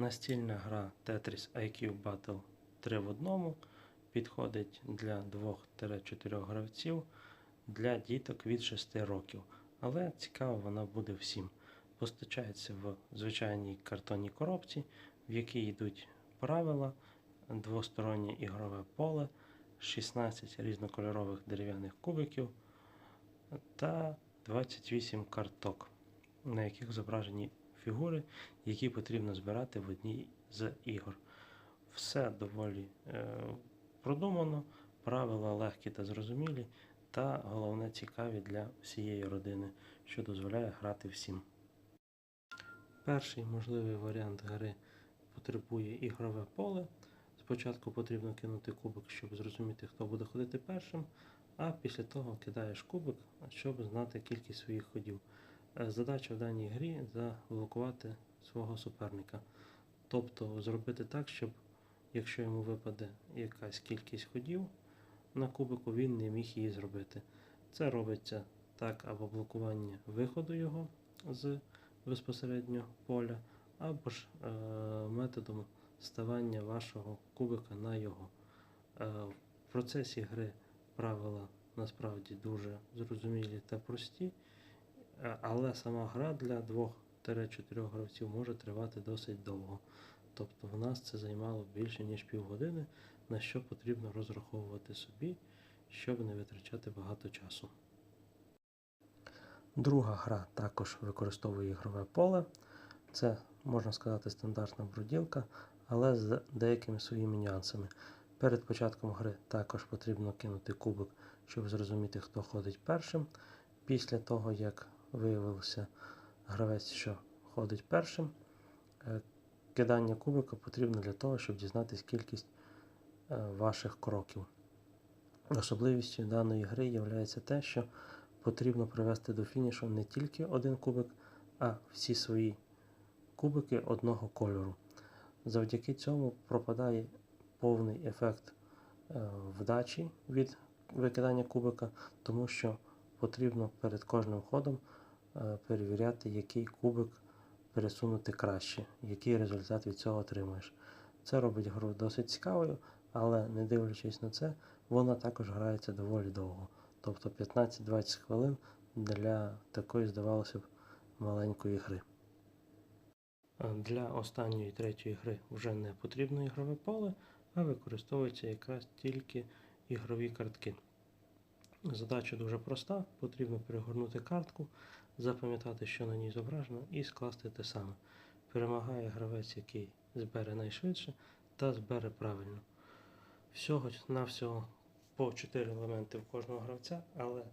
Настільна гра Tetris IQ Battle 3 в одному підходить для 2-4 гравців для діток від 6 років. Але цікаво вона буде всім. Постачається в звичайній картонній коробці, в якій йдуть правила, двостороннє ігрове поле, 16 різнокольорових дерев'яних кубиків та 28 карток, на яких зображені фігури, які потрібно збирати в одній з ігор. Все доволі е, продумано, правила легкі та зрозумілі, та головне цікаві для всієї родини, що дозволяє грати всім. Перший можливий варіант гри потребує ігрове поле. Спочатку потрібно кинути кубик, щоб зрозуміти, хто буде ходити першим, а після того кидаєш кубик, щоб знати кількість своїх ходів. Е, Задача в даній грі заблокувати свого суперника. Тобто зробити так, щоб якщо йому випаде якась кількість ходів на кубику, він не міг її зробити. Це робиться так або блокування виходу його з безпосередньо поля, або ж е, методом ставання вашого кубика на його. Е, в процесі гри правила насправді дуже зрозумілі та прості, але сама гра для 2-4 гравців може тривати досить довго. Тобто в нас це займало більше ніж півгодини, на що потрібно розраховувати собі, щоб не витрачати багато часу. Друга гра також використовує ігрове поле. Це, можна сказати, стандартна бруділка, але з деякими своїми нюансами. Перед початком гри також потрібно кинути кубик, щоб зрозуміти, хто ходить першим. Після того, як виявився гравець, що ходить першим, е, кидання кубика потрібно для того, щоб дізнатися кількість е, ваших кроків. Особливістю даної гри є те, що потрібно привести до фінішу не тільки один кубик, а всі свої кубики одного кольору. Завдяки цьому пропадає повний ефект е, вдачі від викидання кубика, тому що потрібно перед кожним ходом перевіряти, який кубик пересунути краще, який результат від цього отримаєш. Це робить гру досить цікавою, але не дивлячись на це, вона також грається доволі довго. Тобто 15-20 хвилин для такої, здавалося б, маленької гри. Для останньої третьої гри вже не потрібно ігрове поле, а використовуються якраз тільки ігрові картки. Задача дуже проста, потрібно перегорнути картку, запам'ятати, що на ній зображено, і скласти те саме. Перемагає гравець, який збере найшвидше та збере правильно. Всього навсього по 4 елементи в кожного гравця, але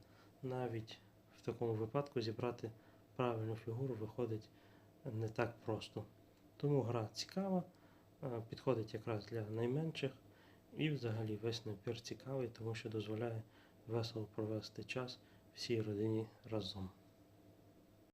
навіть в такому випадку зібрати правильну фігуру виходить не так просто. Тому гра цікава, е, підходить якраз для найменших і взагалі весь набір цікавий, тому що дозволяє весело провести час всій родині разом.